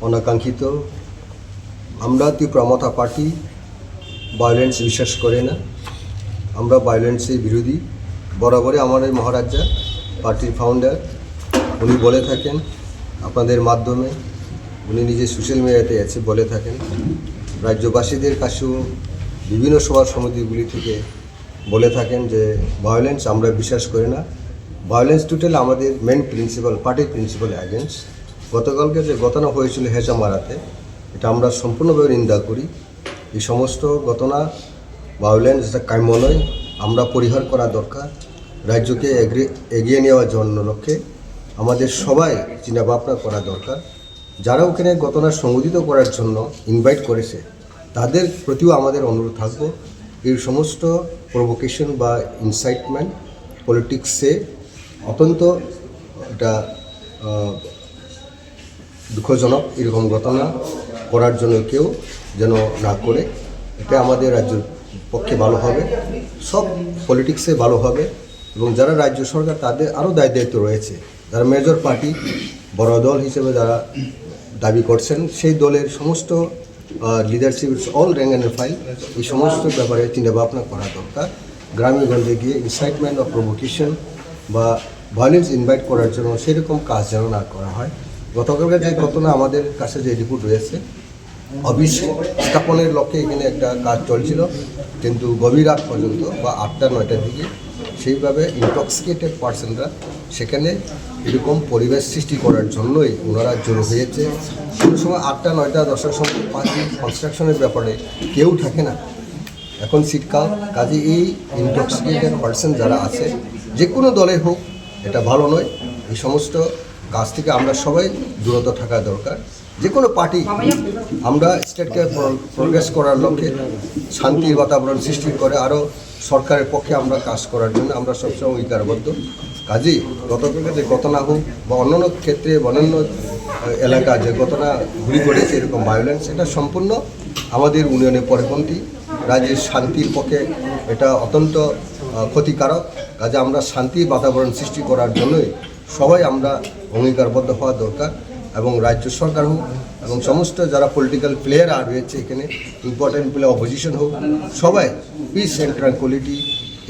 অনাকাঙ্ক্ষিত। আমরা তীব্রমতা party violence বিশ্বাস করে না। আমরা ভায়োলেন্সের বিরোধী। বরাবরই আমাদের মহারাজা, পার্টির ফাউন্ডার উনি বলে থাকেন, আপনাদের মাধ্যমে উনি নিজে সোশ্যাল মিডিয়াতে আছে বলে থাকেন। রাজ্যবাসীদের কাছেও বিভিন্ন সভা সমিতিগুলি থেকে বলে থাকেন যে ভায়োলেন্স আমরা বিশ্বাস করি না। ভায়োলেন্স টুটেল আমাদের মেন প্রিন্সিপাল পার্টির প্রিন্সিপাল অ্যাগেন্স্ট গতকালকে যে ঘটনা হয়েছিল হেজামারাতে এটা আমরা সম্পূর্ণভাবে নিন্দা করি। এই সমস্ত ঘটনা ভায়োলেন্স এটা কাম্য নয় আমরা পরিহার করা দরকার। রাজ্যকে এগিয়ে নেওয়ার জন্য লক্ষ্যে আমাদের সবাই চিন্তাভাবনা করা দরকার। যারা ওখানে ঘটনা সংগঠিত করার জন্য ইনভাইট করেছে, তাদের প্রতিও আমাদের অনুরোধ থাকব। এই সমস্ত প্রভোকেশন বা ইনসাইটমেন্ট পলিটিক্সে অত্যন্ত এটা দুঃখজনক এরকম ঘটনা করার জন্য কেউ যেন না করে। এটা আমাদের রাজ্যের পক্ষে ভালো হবে। সব পলিটিক্সে ভালো হবে এবং যারা রাজ্য সরকার তাদের আরও দায় দায়িত্ব রয়েছে। যারা মেজর পার্টি বড় দল হিসেবে যারা দাবি করছেন, সেই দলের সমস্ত leadership all rank and file এই সমস্ত ব্যাপারে চিন্তা ভাবনা করা দরকার। গ্রামে গঞ্জে গিয়ে ইনসাইটমেন্ট অফ প্রভোকেশন বা ভায়োলেন্স ইনভাইট করার জন্য সেরকম কাজ যেন না করা হয়। গতকালকে যে ঘটনা আমাদের কাছে যে রিপোর্ট রয়েছে, অফিস স্থাপনের লক্ষ্যে এখানে একটা কাজ চলছিল। কিন্তু গভীর রাত পর্যন্ত বা আটটা, নয়টার দিকে সেইভাবে ইনটক্সিকেটেড পার্সনরা সেখানে এরকম পরিবেশ সৃষ্টি করার জন্যই ওনারা জড়ো হয়েছে। কোনো সময় আটটা, নয়টা, দশটার সময় পার্টি কনস্ট্রাকশনের ব্যাপারে কেউ থাকে না। এখন শীতকাল কাজে এই ইনটক্সিকেটেড পার্সন যারা আছে যে কোনো দলে হোক, এটা ভালো নয়। এই সমস্ত কাজ থেকে আমরা সবাই দূরত থাকা দরকার। যে কোনো পার্টি, আমরা স্টেটকে প্রোগ্রেস করার লক্ষ্যে শান্তির বাতাবরণ সৃষ্টি করে আরও সরকারের পক্ষে আমরা কাজ করার জন্য আমরা সবসময় অঙ্গীকারবদ্ধ কাজেই গতকালকে যে ঘটনা হোক বা অন্যান্য ক্ষেত্রে অন্যান্য এলাকা যে ঘটনা ঘুরি ঘটেছে, এরকম ভায়োলেন্স এটা সম্পূর্ণ আমাদের ইউনিয়নের পরিপন্থী রাজ্যের শান্তির পক্ষে এটা অত্যন্ত ক্ষতিকারক। কাজে আমরা শান্তি বাতাবরণ সৃষ্টি করার জন্যই সবাই আমরা অঙ্গীকারবদ্ধ হওয়া দরকার এবং রাজ্য সরকার হোক এবং সমস্ত যারা পলিটিক্যাল প্লেয়ার আর রয়েছে এখানে ইম্পর্টেন্ট প্লে অপোজিশন হোক, সবাই পিস অ্যান্ড ট্রাঙ্কুলিটি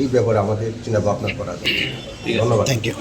এই ব্যাপারে আমাদের চিন্তা ভাবনা করা দরকার। ধন্যবাদ। Thank you